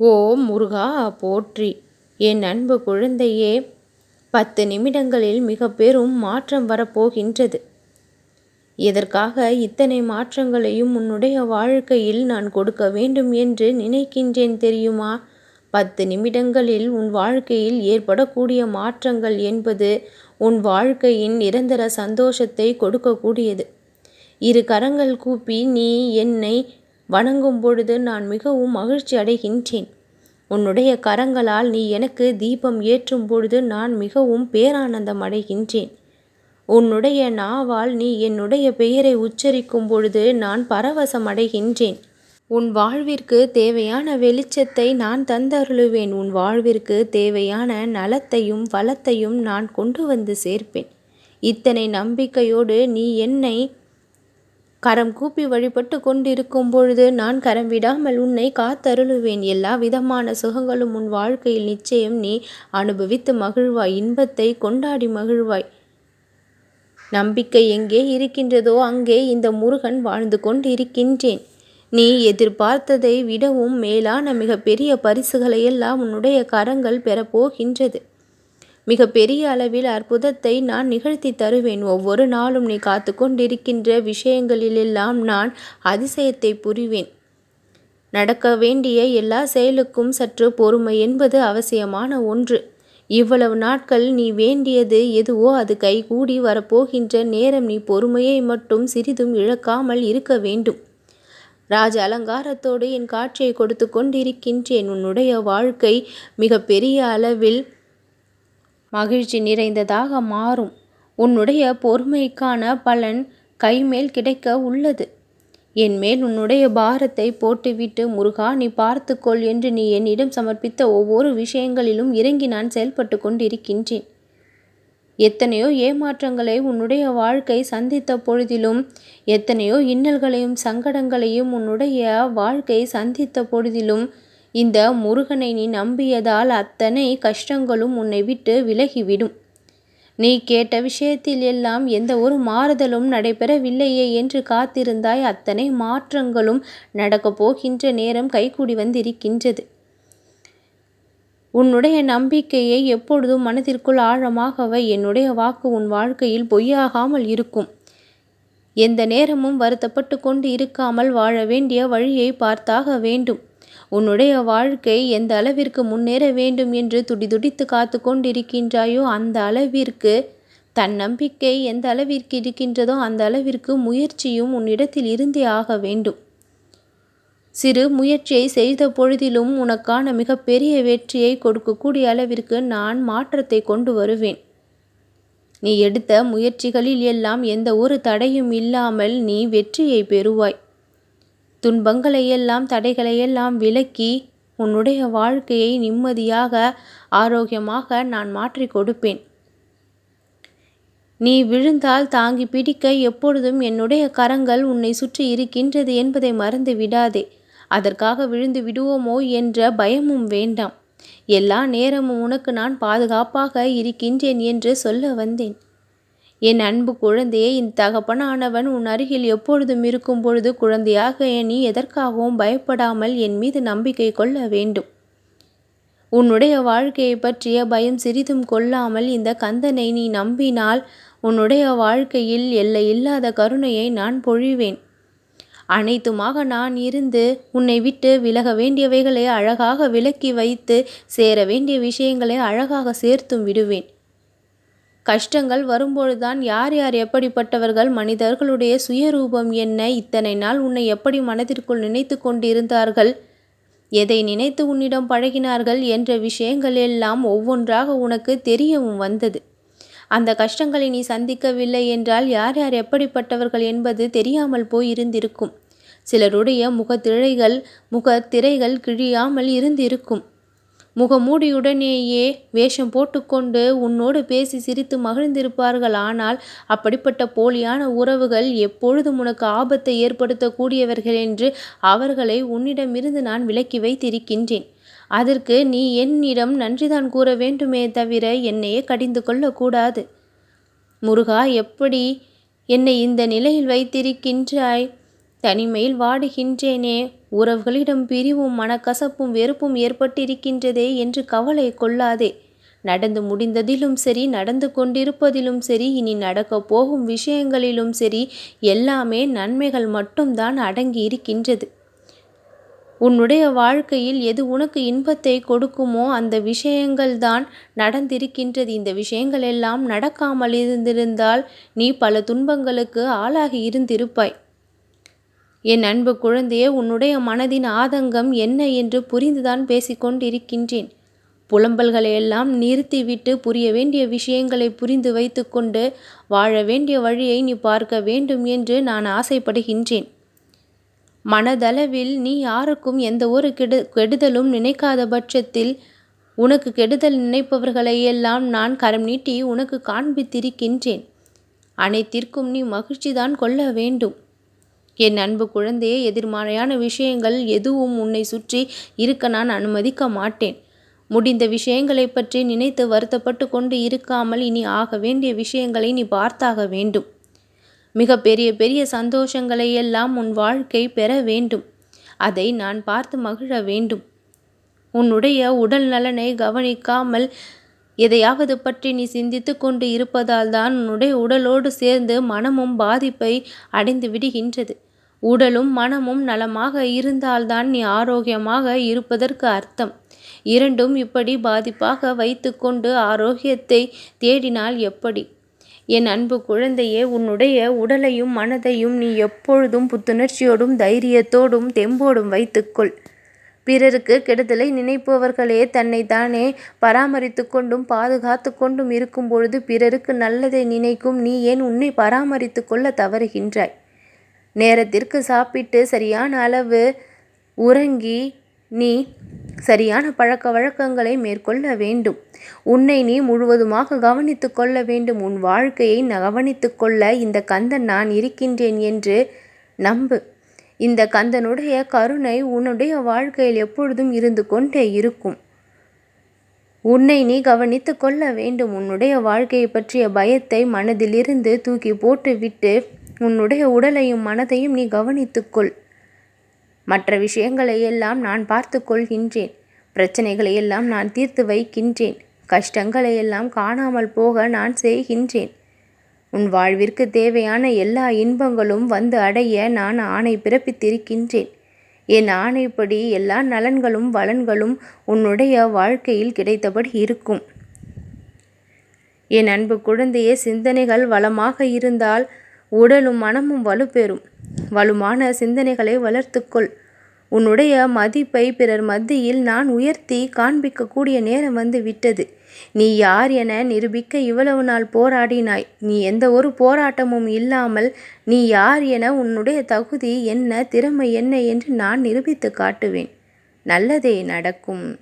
ஓ முருகா போற்றி. என் அன்பு குழந்தையே பத்து நிமிடங்களில் மிக பெரும் மாற்றம் வரப்போகின்றது. எதற்காக இத்தனை மாற்றங்களையும் உன்னுடைய வாழ்க்கையில் நான் கொடுக்க வேண்டும் என்று நினைக்கின்றேன் தெரியுமா? பத்து நிமிடங்களில் உன் வாழ்க்கையில் ஏற்படக்கூடிய மாற்றங்கள் என்பது உன் வாழ்க்கையின் நிரந்தர சந்தோஷத்தை கொடுக்கக்கூடியது. இரு கரங்கள் கூப்பி நீ என்னை வணங்கும் பொழுது நான் மிகவும் மகிழ்ச்சி அடைகின்றேன். உன்னுடைய கரங்களால் நீ எனக்கு தீபம் ஏற்றும் பொழுது நான் மிகவும் பேரானந்தம் அடைகின்றேன். உன்னுடைய நாவால் நீ என்னுடைய பெயரை உச்சரிக்கும் பொழுது நான் பரவசம் அடைகின்றேன். உன் வாழ்விற்கு தேவையான வெளிச்சத்தை நான் தந்தருளுவேன். உன் வாழ்விற்கு தேவையான நலத்தையும் வளத்தையும் நான் கொண்டு வந்து சேர்ப்பேன். இத்தனை நம்பிக்கையோடு நீ என்னை கரம் கூப்பி வழிபட்டு கொண்டிருக்கும் பொழுது நான் கரம் விடாமல் உன்னை காத்தருளுவேன். எல்லா விதமான சுகங்களும் உன் வாழ்க்கையில் நிச்சயம் நீ அனுபவித்து மகிழ்வாய். இன்பத்தை கொண்டாடி மகிழ்வாய். நம்பிக்கை எங்கே இருக்கின்றதோ அங்கே இந்த முருகன் வாழ்ந்து கொண்டிருக்கின்றேன். நீ எதிர்பார்த்ததை விடவும் மேலான மிகப்பெரிய பெரிய பரிசுகளையெல்லாம் உன்னுடைய கரங்கள் பெறப்போகின்றது மிக பெரிய அளவில் அற்புதத்தை நான் நிகழ்த்தி தருவேன். ஒவ்வொரு நாளும் நீ காத்து கொண்டிருக்கின்ற விஷயங்களிலெல்லாம் நான் அதிசயத்தை புரிவேன். நடக்க வேண்டிய எல்லா செயலுக்கும் சற்று பொறுமை என்பது அவசியமான ஒன்று. இவ்வளவு நாட்கள் நீ வேண்டியது எதுவோ அது கைகூடி வரப்போகின்ற நேரம் நீ பொறுமையை மட்டும் சிறிதும் இழக்காமல் இருக்க வேண்டும். ராஜ அலங்காரத்தோடு என் காட்சியை கொடுத்து கொண்டிருக்கின்றேன் உன்னுடைய வாழ்க்கை மிக பெரிய அளவில் மகிழ்ச்சி நிறைந்ததாக மாறும். உன்னுடைய பொறுமைக்கான பலன் கைமேல் கிடைக்க உள்ளது. என் மேல் உன்னுடைய பாரத்தை போட்டுவிட்டு முருகா நீ பார்த்துக்கொள் என்று நீ என்னிடம் சமர்ப்பித்த ஒவ்வொரு விஷயங்களிலும் இறங்கி நான் செயல்பட்டு கொண்டிருக்கின்றேன். எத்தனையோ ஏமாற்றங்களை உன்னுடைய வாழ்க்கை சந்தித்த பொழுதிலும் எத்தனையோ இன்னல்களையும் சங்கடங்களையும் உன்னுடைய வாழ்க்கை சந்தித்த பொழுதிலும் இந்த முருகனை நீ நம்பியதால் அத்தனை கஷ்டங்களும் உன்னை விட்டு விலகிவிடும். நீ கேட்ட விஷயத்தில் எல்லாம் எந்த ஒரு மாறுதலும் நடைபெறவில்லையே என்று காத்திருந்தாய். அத்தனை மாற்றங்களும் நடக்கப் போகின்ற நேரம் கைகூடி வந்திருக்கின்றது. உன்னுடைய நம்பிக்கையை எப்பொழுதும் மனதிற்குள் ஆழமாகவை என்னுடைய வாக்கு உன் வாழ்க்கையில் பொய்யாகாமல் இருக்கும். எந்த நேரமும் வருத்தப்பட்டு கொண்டு இருக்காமல் வாழ வேண்டிய வழியை பார்த்தாக வேண்டும். உன்னுடைய வாழ்க்கை எந்த அளவிற்கு முன்னேற வேண்டும் என்று துடிதுடித்து காத்து கொண்டிருக்கின்றாயோ அந்த அளவிற்கு தன் நம்பிக்கை எந்த அளவிற்கு இருக்கின்றதோ அந்த அளவிற்கு முயற்சியும் உன்னிடத்தில் இருந்தே ஆக வேண்டும். சிறு முயற்சியை செய்த பொழுதிலும் உனக்கான மிகப்பெரிய வெற்றியை கொடுக்கக்கூடிய அளவிற்கு நான் மாற்றத்தை கொண்டு வருவேன். நீ எடுத்த முயற்சிகளில் எல்லாம் எந்த ஒரு தடையும் இல்லாமல் நீ வெற்றியை பெறுவாய். துன்பங்களையெல்லாம் தடைகளையெல்லாம் விலக்கி உன்னுடைய வாழ்க்கையை நிம்மதியாக ஆரோக்கியமாக நான் மாற்றி கொடுப்பேன். நீ விழுந்தால் தாங்கி பிடிக்க எப்பொழுதும் என்னுடைய கரங்கள் உன்னை சுற்றி இருக்கின்றது என்பதை மறந்து விடாதே. அதற்காக விழுந்து விடுவோமோ என்ற பயமும் வேண்டாம். எல்லா நேரமும் உனக்கு நான் பாதுகாப்பாக இருக்கின்றேன் என்று சொல்ல வந்தேன். என் அன்பு குழந்தையே என் தகப்பனானவன் உன் அருகில் எப்பொழுதும் இருக்கும் பொழுது குழந்தையாக நீ எதற்காகவும் பயப்படாமல் என் மீது நம்பிக்கை கொள்ள வேண்டும். உன்னுடைய வாழ்க்கையை பற்றிய பயம் சிறிதும் கொள்ளாமல் இந்த கந்தனை நீ நம்பினால் உன்னுடைய வாழ்க்கையில் எல்லை இல்லாத கருணையை நான் பொழிவேன். அனைத்துமாக நான் இருந்து உன்னை விட்டு விலக வேண்டியவைகளை அழகாக விலக்கி வைத்து சேர வேண்டிய விஷயங்களை அழகாக சேர்த்தும் விடுவேன். கஷ்டங்கள் வரும்பொழுதுதான் யார் யார் எப்படிப்பட்டவர்கள் மனிதர்களுடைய சுயரூபம் என்ன? இத்தனை நாள் உன்னை எப்படி மனதிற்குள் நினைத்து கொண்டிருந்தார்கள்? எதை நினைத்து உன்னிடம் பழகினார்கள்? என்ற விஷயங்கள் எல்லாம் ஒவ்வொன்றாக உனக்கு தெரியவும் வந்தது. அந்த கஷ்டங்களை நீ சந்திக்கவில்லை என்றால் யார் யார் எப்படிப்பட்டவர்கள் என்பது தெரியாமல் போயிருந்திருக்கும். சிலருடைய முகத்திழைகள் முகத்திரைகள் கிழியாமல் இருந்திருக்கும். முகமூடியுடனேயே வேஷம் போட்டுக்கொண்டு உன்னோடு பேசி சிரித்து மகிழ்ந்திருப்பார்கள். ஆனால் அப்படிப்பட்ட போலியான உறவுகள் எப்பொழுதும் உனக்கு ஆபத்தை ஏற்படுத்தக்கூடியவர்கள் என்று அவர்களை உன்னிடமிருந்து நான் விலக்கி வைத்திருக்கின்றேன். அதற்கு நீ என்னிடம் நன்றிதான் கூற வேண்டுமே தவிர என்னையே கடிந்து கொள்ளக்கூடாது. முருகா எப்படி என்னை இந்த நிலையில் வைத்திருக்கின்றாய்? தனிமையில் வாடுகின்றேனே. உறவுகளிடம் பிரிவும் மனக்கசப்பும் வெறுப்பும் ஏற்பட்டிருக்கின்றதே என்று கவலை கொள்ளாதே. நடந்து முடிந்ததிலும் சரி நடந்து கொண்டிருப்பதிலும் சரி இனி நடக்கப் போகும் விஷயங்களிலும் சரி எல்லாமே நன்மைகள் மட்டும்தான் அடங்கி இருக்கின்றது. உன்னுடைய வாழ்க்கையில் எது உனக்கு இன்பத்தை கொடுக்குமோ அந்த விஷயங்கள் தான் நடந்திருக்கின்றது. இந்த விஷயங்கள் எல்லாம் நடக்காமல் இருந்திருந்தால் நீ பல துன்பங்களுக்கு ஆளாகி இருந்திருப்பாய். என் அன்பு குழந்தையே உன்னுடைய மனதின் ஆதங்கம் என்ன என்று புரிந்துதான் பேசிக்கொண்டிருக்கின்றேன் புலம்பல்களை எல்லாம் நிறுத்திவிட்டு புரிய வேண்டிய விஷயங்களை புரிந்து வைத்துக்கொண்டு வாழ வேண்டிய வழியை நீ பார்க்க வேண்டும் என்று நான் ஆசைப்படுகின்றேன். மனதளவில் நீ யாருக்கும் எந்த ஒரு கெடு கெடுதலும் நினைக்காத பட்சத்தில் உனக்கு கெடுதல் நினைப்பவர்களை எல்லாம் நான் கரம் நீட்டி உனக்கு காண்பித்திருக்கின்றேன். அனைத்திற்கும் நீ மகிழ்ச்சிதான் கொள்ள வேண்டும். என் அன்பு குழந்தையே எதிர்மறையான விஷயங்கள் எதுவும் உன்னை சுற்றி இருக்க நான் அனுமதிக்க மாட்டேன். முடிந்த விஷயங்களை பற்றி நினைத்து வருத்தப்பட்டு கொண்டு இருக்காமல் இனி ஆக வேண்டிய விஷயங்களை நீ பார்த்தாக வேண்டும். மிக பெரிய பெரிய சந்தோஷங்களை எல்லாம் உன் வாழ்க்கை பெற வேண்டும். அதை நான் பார்த்து மகிழ வேண்டும். உன்னுடைய உடல் நலனை கவனிக்காமல் எதையாவது பற்றி நீ சிந்தித்து கொண்டு இருப்பதால் தான் உன்னுடைய உடலோடு சேர்ந்து மனமும் பாதிப்பை அடைந்து விடுகின்றது. உடலும் மனமும் நலமாக இருந்தால்தான் நீ ஆரோக்கியமாக இருப்பதற்கு அர்த்தம். இரண்டும் இப்படி பாதிப்பாக வைத்துக்கொண்டு ஆரோக்கியத்தை தேடினால் எப்படி? என் அன்பு குழந்தையே உன்னுடைய உடலையும் மனதையும் நீ எப்பொழுதும் புத்துணர்ச்சியோடும் தைரியத்தோடும் தெம்போடும் வைத்துக்கொள். பிறருக்கு கெடுதலை நினைப்பவர்களே தன்னை தானே பராமரித்து கொண்டும் பாதுகாத்து கொண்டும் இருக்கும் பொழுது பிறருக்கு நல்லதை நினைக்கும் நீ ஏன் உன்னை பராமரித்து கொள்ள தவறுகின்றாய்? நேரத்திற்கு சாப்பிட்டு சரியான அளவு உறங்கி நீ சரியான பழக்க வழக்கங்களை மேற்கொள்ள வேண்டும். உன்னை நீ முழுவதுமாக கவனித்து கொள்ள வேண்டும். உன் வாழ்க்கையை கவனித்து கொள்ள இந்த கந்தன் நான் இருக்கின்றேன் என்று நம்பு. இந்த கந்தனுடைய கருணை உன்னுடைய வாழ்க்கையில் எப்பொழுதும் இருந்து கொண்டே இருக்கும். உன்னை நீ கவனித்து கொள்ள வேண்டும். உன்னுடைய வாழ்க்கையை பற்றிய பயத்தை மனதிலிருந்து தூக்கி போட்டுவிட்டு உன்னுடைய உடலையும் மனதையும் நீ கவனித்துக்கொள். மற்ற விஷயங்களை எல்லாம் நான் பார்த்து கொள்கின்றேன். பிரச்சனைகளை எல்லாம் நான் தீர்த்து வைக்கின்றேன். கஷ்டங்களை எல்லாம் காணாமல் போக நான் செய்கின்றேன். உன் வாழ்விற்கு தேவையான எல்லா இன்பங்களும் வந்து அடைய நான் ஆணை பிறப்பித்திருக்கின்றேன். என் ஆணைப்படி எல்லா நலன்களும் வளன்களும் உன்னுடைய வாழ்க்கையில் கிடைத்தபடி இருக்கும். என் அன்பு குழந்தையே சிந்தனைகள் வளமாக இருந்தால் உடலும் மனமும் வலுப்பெறும். வலுமான சிந்தனைகளை வளர்த்துக்கொள். உன்னுடைய மதிப்பை பிறர் மத்தியில் நான் உயர்த்தி காண்பிக்கக்கூடிய நேரம் வந்து விட்டது. நீ யார் என நிரூபிக்க இவ்வளவு நாள் போராடினாய். நீ எந்த ஒரு போராட்டமும் இல்லாமல் நீ யார் என உன்னுடைய தகுதி என்ன திறமை என்ன என்று நான் நிரூபித்து காட்டுவேன். நல்லதே நடக்கும்.